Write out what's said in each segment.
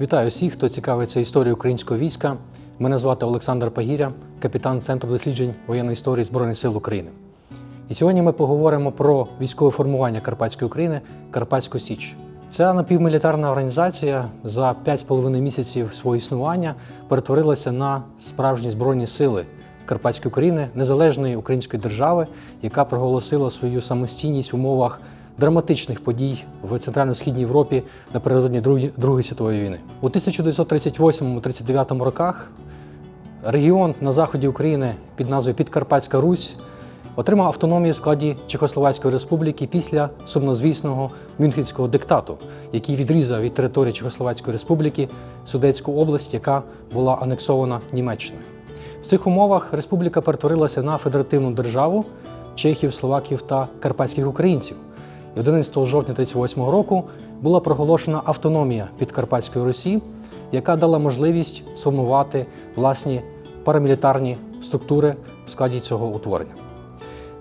Вітаю всіх, хто цікавиться історією українського війська. Мене звати Олександр Пагіря, капітан Центру досліджень воєнної історії Збройних сил України. І сьогодні ми поговоримо про військове формування Карпатської України Карпатську Січ. Ця напівмілітарна організація за 5,5 місяців свого існування перетворилася на справжні збройні сили Карпатської України, незалежної української держави, яка проголосила свою самостійність в умовах драматичних подій в Центрально-Східній Європі напередодні Другої, світової війни. У 1938-39 роках регіон на заході України під назвою Підкарпатська Русь отримав автономію в складі Чехословацької республіки після сумнозвісного Мюнхенського диктату, який відрізав від території Чехословацької республіки Судетську область, яка була анексована Німеччиною. В цих умовах республіка перетворилася на федеративну державу чехів, словаків та карпатських українців. І 11 жовтня 1938 року була проголошена автономія Підкарпатської Русі, яка дала можливість сформувати власні парамілітарні структури в складі цього утворення.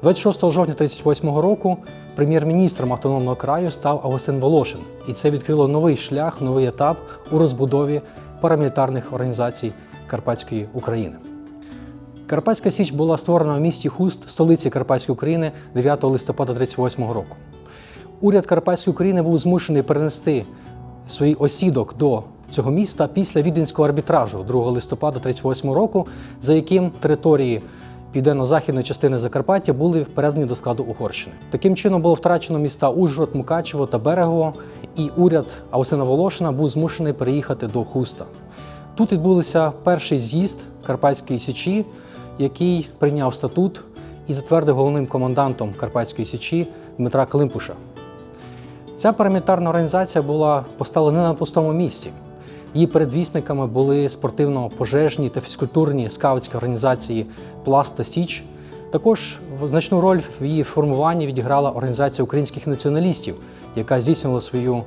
26 жовтня 1938 року прем'єр-міністром автономного краю став Августин Волошин, і це відкрило новий шлях, новий етап у розбудові парамілітарних організацій Карпатської України. Карпатська Січ була створена в місті Хуст, столиці Карпатської України 9 листопада 1938 року. Уряд Карпатської України був змушений перенести свій осідок до цього міста після віденського арбітражу 2 листопада 1938 року, за яким території південно-західної частини Закарпаття були передані до складу Угорщини. Таким чином було втрачено міста Ужгород, Мукачево та Берегово, і уряд Авсина Волошина був змушений переїхати до Хуста. Тут відбувся перший з'їзд Карпатської Січі, який прийняв статут і затвердив головним командантом Карпатської Січі Дмитра Климпуша. Ця парамілітарна організація була поставлена на пустому місці. Її передвісниками були спортивно-пожежні та фізкультурні скаутські організації Пласт та Січ. Також значну роль в її формуванні відіграла організація українських націоналістів, яка здійснювала свою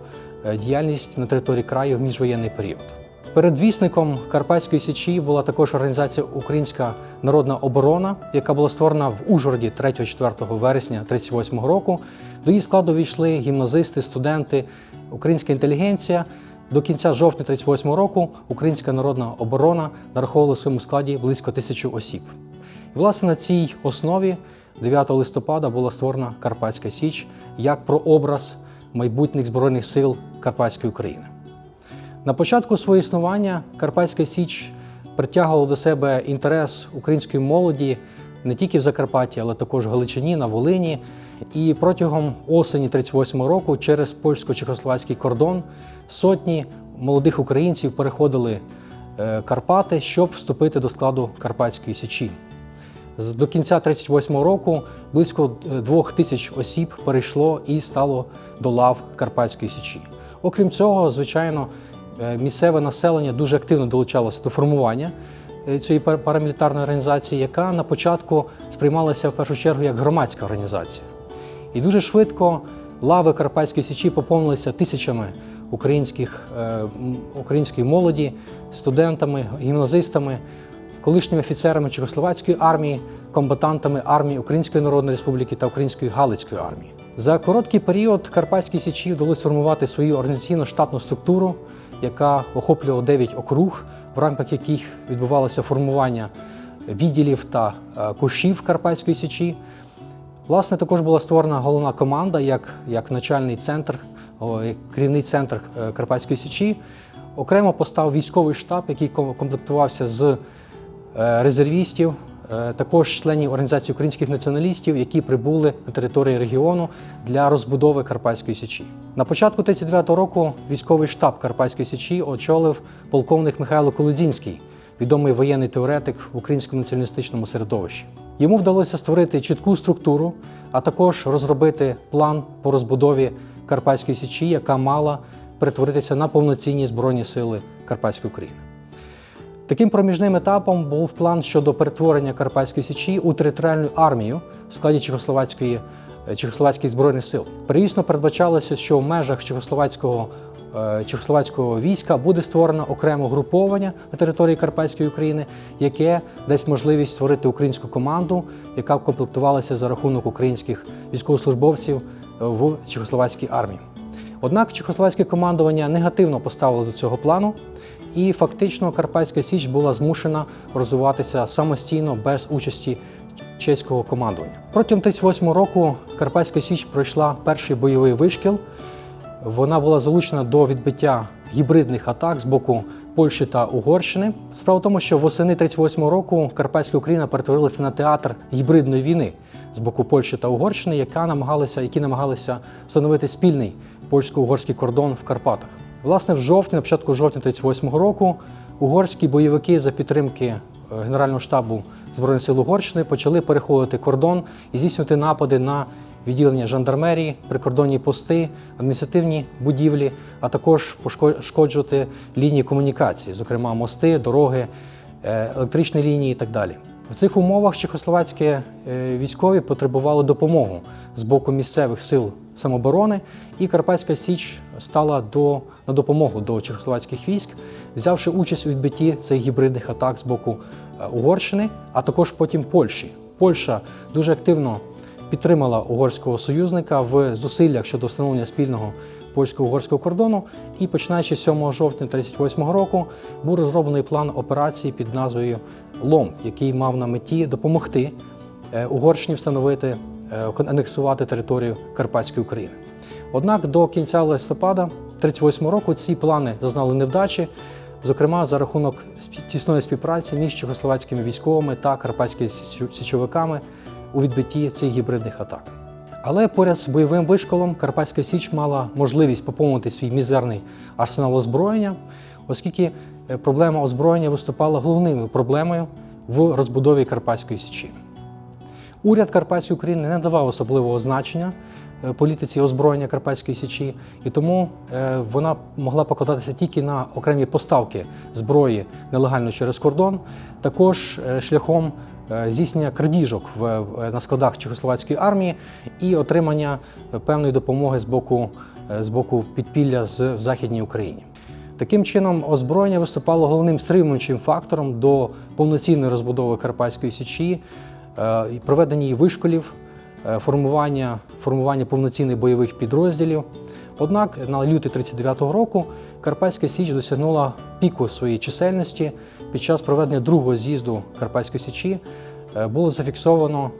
е, діяльність на території краю в міжвоєнний період. Передвісником Карпатської Січі була також організація Українська народна оборона, яка була створена в Ужгороді 3-4 вересня 1938 року. До її складу війшли гімназисти, студенти, українська інтелігенція. До кінця жовтня 1938 року Українська народна оборона нараховувала в своєму складі близько тисячі осіб. І, власне, на цій основі 9 листопада була створена Карпатська Січ як прообраз майбутніх збройних сил Карпатської України. На початку свого існування Карпатська Січ притягувала до себе інтерес української молоді не тільки в Закарпатті, але також в Галичині, на Волині. І протягом осені 38 року через польсько-чехословацький кордон сотні молодих українців переходили е, Карпати, щоб вступити до складу Карпатської Січі. До кінця 38 року близько е, двох тисяч осіб перейшло і стало до лав Карпатської Січі. Окрім цього, звичайно, місцеве населення дуже активно долучалося до формування е, цієї пар- парамілітарної організації, яка на початку сприймалася в першу чергу як громадська організація. І дуже швидко лави Карпатської Січі поповнилися тисячами українських, е, української молоді, студентами, гімназистами, колишніми офіцерами Чехословацької армії, комбатантами армії Української Народної Республіки та Української Галицької армії. За короткий період Карпатській Січі вдалося сформувати свою організаційно штатну структуру, яка охоплювала 9 округ, в рамках яких відбувалося формування відділів та е, кушів Карпатської Січі. Власне, також була створена головна команда як, як начальний центр, як керівний центр е, Карпатської Січі. Окремо постав військовий штаб, який ком- комплектувався з е, резервістів, також членів Організації українських націоналістів, які прибули на території регіону для розбудови Карпатської Січі. На початку 39-го року військовий штаб Карпатської Січі очолив полковник Михайло Колодзінський, відомий воєнний теоретик в українському націоналістичному середовищі. Йому вдалося створити чітку структуру, а також розробити план по розбудові Карпатської Січі, яка мала перетворитися на повноцінні збройні сили Карпатської України. Таким проміжним етапом був план щодо перетворення Карпатської Січі у територіальну армію в складі Чехословацької, е, Чехословацьких збройних сил. Первісно передбачалося, що в межах Чехословацького, е, Чехословацького війська буде створено окреме груповання на території Карпатської України, яке дасть можливість створити українську команду, яка комплектувалася за рахунок українських військовослужбовців е, в Чехословацькій армії. Однак чехословацьке командування негативно поставило до цього плану, і фактично Карпатська Січ була змушена розвиватися самостійно без участі чеського командування. Протягом 38 року Карпатська Січ пройшла перший бойовий вишкіл. Вона була залучена до відбиття гібридних атак з боку Польщі та Угорщини. Справа в тому, що восени 38 року Карпатська Україна перетворилася на театр гібридної війни з боку Польщі та Угорщини, яка намагалися, які намагалися встановити спільний польсько-угорський кордон в Карпатах. Власне, в жовтні, на початку жовтня 38 року, угорські бойовики за підтримки е, Генерального штабу Збройних сил Угорщини почали переходити кордон і здійснювати напади на відділення жандармерії, прикордонні пости, адміністративні будівлі, а також пошкоджувати лінії комунікації, зокрема мости, дороги, е, електричні лінії і так далі. В цих умовах чехословацькі е, військові потребували допомоги з боку місцевих сил самооборони, і Карпатська Січ стала до, на допомогу до чехословацьких військ, взявши участь у відбитті цих гібридних атак з боку е, Угорщини, а також потім Польщі. Польща дуже активно підтримала угорського союзника в зусиллях щодо встановлення спільного польсько-угорського кордону. І починаючи 7 жовтня 1938 року був розроблений план операції під назвою Лом, який мав на меті допомогти е, Угорщині встановити анексувати територію Карпатської України. Однак до кінця листопада 1938 року ці плани зазнали невдачі, зокрема за рахунок тісної співпраці між чехословацькими військовими та карпатськими січовиками у відбитті цих гібридних атак. Але поряд з бойовим вишколом Карпатська Січ мала можливість поповнити свій мізерний арсенал озброєння, оскільки е, проблема озброєння виступала головною проблемою в розбудові Карпатської Січі. Уряд Карпатської України не давав особливого значення е, політиці озброєння Карпатської Січі, і тому е, вона могла покладатися тільки на окремі поставки зброї нелегально через кордон, також шляхом здійснення крадіжок на складах Чехословацької армії і отримання певної допомоги з боку, з боку підпілля в Західній Україні. Таким чином, озброєння виступало головним стримуючим фактором до повноцінної розбудови Карпатської Січі, е, проведення її вишколів, е, формування, формування повноцінних бойових підрозділів. Однак на лютий 39-го року Карпатська Січ досягнула піку своєї чисельності. Під час проведення другого з'їзду Карпатської Січі е, було зафіксовано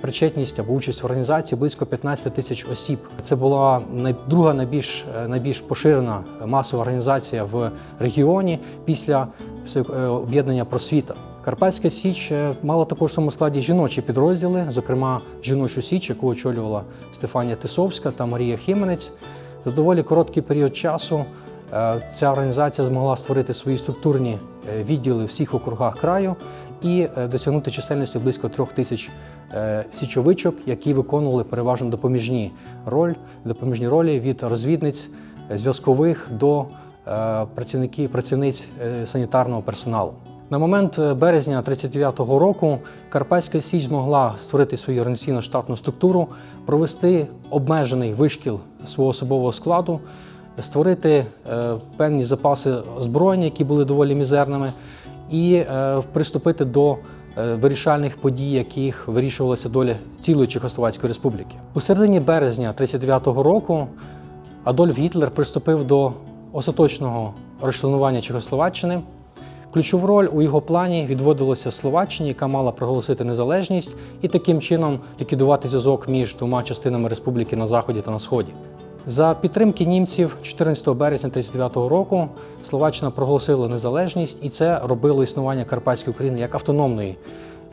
причетність або участь в організації близько 15 тисяч осіб. Це була друга найбільш найбільш поширена масова організація в регіоні після е, об'єднання просвіта. Карпатська Січ е, мала також в своєму складі жіночі підрозділи, зокрема жіночу січ, яку очолювала Стефанія Тисовська та Марія Хіменець. За доволі короткий період часу е, ця організація змогла створити свої структурні відділи всіх округах краю і досягнути чисельності близько трьох тисяч Е, січовичок, які виконували переважно допоміжні роль, допоміжні ролі від розвідниць зв'язкових до е, працівників працівниць е, санітарного персоналу. На момент березня 39-го року Карпатська Січ змогла створити свою організаційно штатну структуру, провести обмежений вишкіл свого особового складу, створити певні запаси озброєння, які були доволі мізерними, і приступити до Е, вирішальних подій, яких вирішувалася доля цілої Чехословацької республіки. У середині березня 1939 року Адольф Гітлер приступив до остаточного розчленування Чехословаччини. Ключову роль у його плані відводилося Словаччині, яка мала проголосити незалежність і таким чином ліквідувати зв'язок між двома частинами республіки на заході та на сході. За підтримки німців 14 березня 1939 року Словаччина проголосила незалежність, і це робило існування Карпатської України як автономної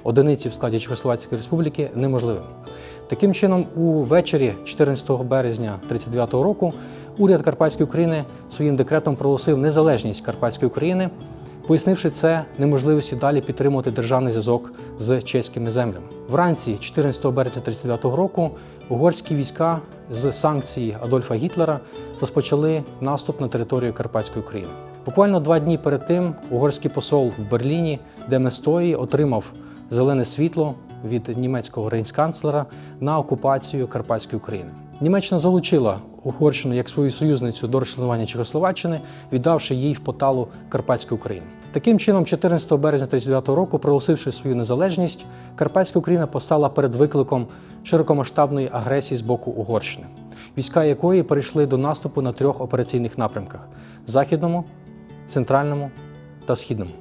одиниці в складі Чехословацької республіки неможливим. Таким чином, у вечорі 14 березня 1939 року уряд Карпатської України своїм декретом проголосив незалежність Карпатської України, пояснивши це неможливістю далі підтримувати державний зв'язок з чеськими землями. Вранці 14 березня 1939 року угорські війська з санкцій Адольфа Гітлера розпочали наступ на територію Карпатської України. Буквально два дні перед тим угорський посол в Берліні, де Местої, отримав зелене світло від німецького рейнсканцлера на окупацію Карпатської України. Німеччина залучила Угорщину як свою союзницю до розчленування Чехословаччини, віддавши їй в поталу Карпатської України. Таким чином, 14 березня 1939 року, проголосивши свою незалежність, Карпатська Україна постала перед викликом широкомасштабної агресії з боку Угорщини. війська якої перейшли до наступу на трьох операційних напрямках західному, центральному та східному.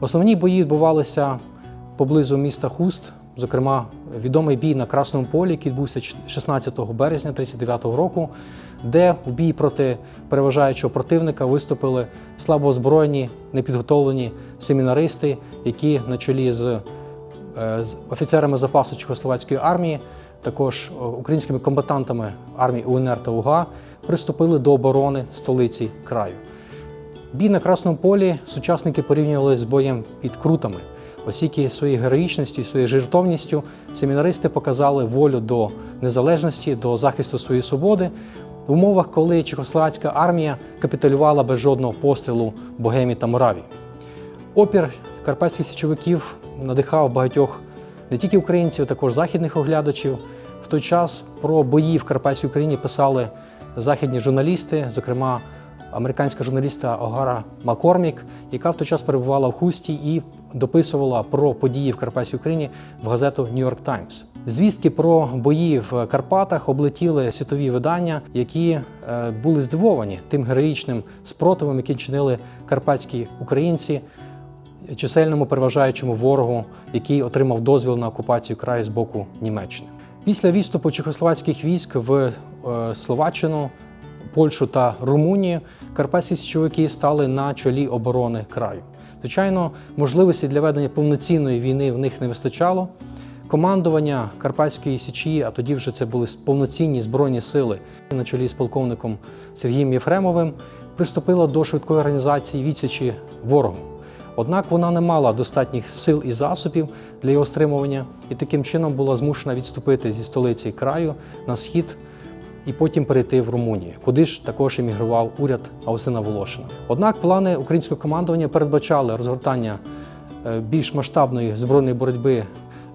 Основні бої відбувалися поблизу міста Хуст, зокрема, відомий бій на Красному полі, який відбувся 16 березня 1939 року, де в бій проти переважаючого противника виступили слабо озброєні, непідготовлені семінаристи, які на чолі з, е, з офіцерами запасу Чехословацької армії, також е, українськими комбатантами армії УНР та УГА, приступили до оборони столиці краю. Бій на Красному полі сучасники порівнювали з боєм під крутами. Оскільки своєю героїчністю, своєю жертовністю семінаристи показали волю до незалежності, до захисту своєї свободи в умовах, коли чехословацька армія капітулювала без жодного пострілу Богемі та Мораві. Опір карпатських січовиків надихав багатьох не тільки українців, а також західних оглядачів. В той час про бої в Карпатській Україні писали західні журналісти, зокрема американська журналістка Огара Маккормік, яка в той час перебувала в Хусті і дописувала про події в Карпатській Україні в газету York Times. Звістки про бої в Карпатах облетіли світові видання, які е, були здивовані тим героїчним спротивом, який чинили карпатські українці чисельному переважаючому ворогу, який отримав дозвіл на окупацію краю з боку Німеччини. Після відступу чехословацьких військ в е, Словаччину, Польщу та Румунію карпатські січовики стали на чолі оборони краю. Звичайно, можливості для ведення повноцінної війни в них не вистачало. Командування Карпатської Січі, а тоді вже це були повноцінні збройні сили на чолі з полковником Сергієм Єфремовим, приступило до швидкої організації відсічі ворогу. Однак вона не мала достатніх сил і засобів для його стримування, і таким чином була змушена відступити зі столиці краю на схід і потім перейти в Румунію, куди ж також емігрував уряд Аусина Волошина. Однак плани українського командування передбачали розгортання е, більш масштабної збройної боротьби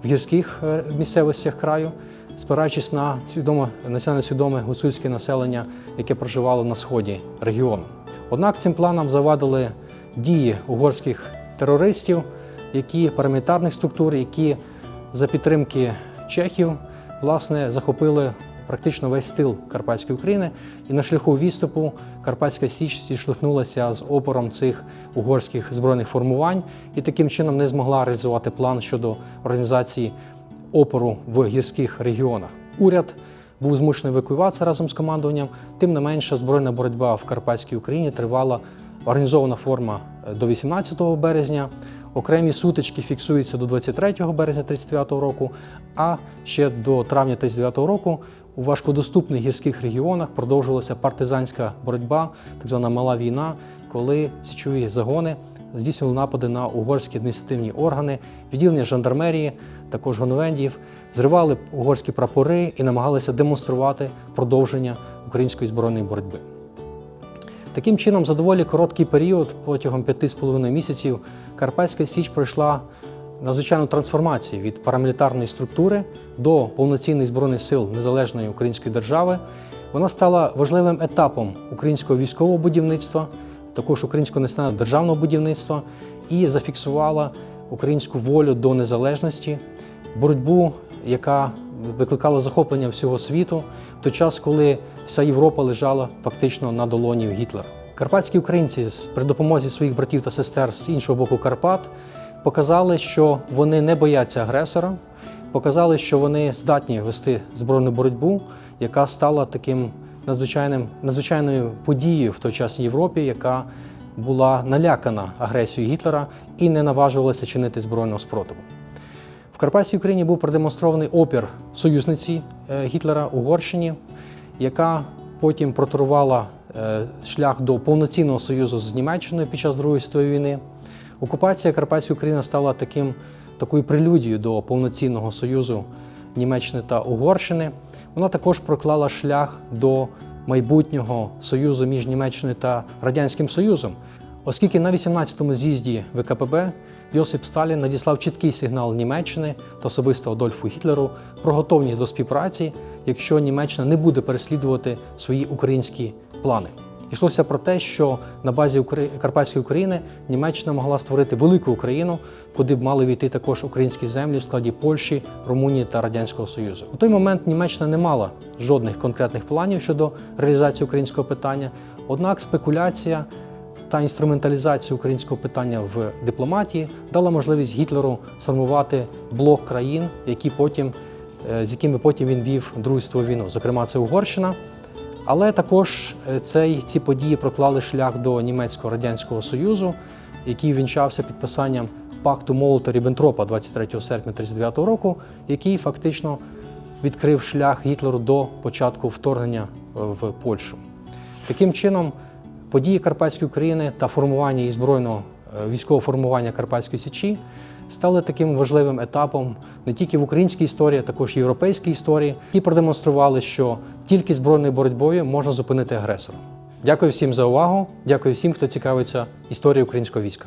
в гірських е, місцевостях краю, спираючись на свідоме національно свідоме гуцульське населення, яке проживало на сході регіону. Однак цим планам завадили дії угорських терористів, які парламентарних структур, які за підтримки чехів власне захопили практично весь тил Карпатської України, і на шляху відступу Карпатська Січ зіштовхнулася з опором цих угорських збройних формувань і таким чином не змогла реалізувати план щодо організації опору в гірських регіонах. Уряд був змушений евакуюватися разом з командуванням. Тим не менше, збройна боротьба в Карпатській Україні тривала організована форма е, до 18 березня. Окремі сутички фіксуються до 23 березня 1939 року, а ще до травня 1939 року у важкодоступних гірських регіонах продовжувалася партизанська боротьба, так звана мала війна, коли січові загони здійснювали напади на угорські адміністративні органи, відділення жандармерії, також гонвендіїв, зривали угорські прапори і намагалися демонструвати продовження української збройної боротьби. Таким чином, за доволі короткий період, протягом 5,5 місяців, Карпатська Січ пройшла надзвичайну трансформацію від парамілітарної структури до повноцінних збройних сил незалежної української держави. Вона стала важливим етапом українського військового будівництва, також українського національного державного будівництва і зафіксувала українську волю до незалежності, боротьбу, яка викликала захоплення всього світу в той час, коли вся Європа лежала фактично на долоні Гітлера. Карпатські українці при допомозі своїх братів та сестер з іншого боку Карпат показали, що вони не бояться агресора, показали, що вони здатні вести збройну боротьбу, яка стала таким надзвичайним надзвичайною подією в той час в Європі, яка була налякана агресією Гітлера і не наважувалася чинити збройного спротиву. В Карпатській Україні був продемонстрований опір союзниці е, Гітлера Угорщині, яка потім проторувала е, шлях до повноцінного союзу з Німеччиною під час Другої світової війни. Окупація Карпатської України стала таким, такою прелюдією до повноцінного союзу Німеччини та Угорщини. Вона також проклала шлях до майбутнього союзу між Німеччиною та Радянським Союзом, оскільки на 18-му з'їзді ВКПБ Йосип Сталін надіслав чіткий сигнал Німеччини та особисто Адольфу Гітлеру про готовність до співпраці, якщо Німеччина не буде переслідувати свої українські плани. Йшлося про те, що на базі Карпатської України Німеччина могла створити велику Україну, куди б мали війти також українські землі в складі Польщі, Румунії та Радянського Союзу. У той момент Німеччина не мала жодних конкретних планів щодо реалізації українського питання. Однак спекуляція та інструменталізація українського питання в дипломатії дала можливість Гітлеру сформувати блок країн, які потім, е, з якими потім він вів Другу світову війну. Зокрема, це Угорщина. Але також е, цей, ці події проклали шлях до німецького радянського союзу, який вінчався підписанням пакту молото ріббентропа 23 серпня 1939 року, який фактично відкрив шлях Гітлеру до початку вторгнення е, в Польщу. Таким чином, події Карпатської України та формування і збройного е, військового формування Карпатської Січі стали таким важливим етапом не тільки в українській історії, а також в європейській історії, які продемонстрували, що тільки збройною боротьбою можна зупинити агресора. Дякую всім за увагу. Дякую всім, хто цікавиться історією українського війська.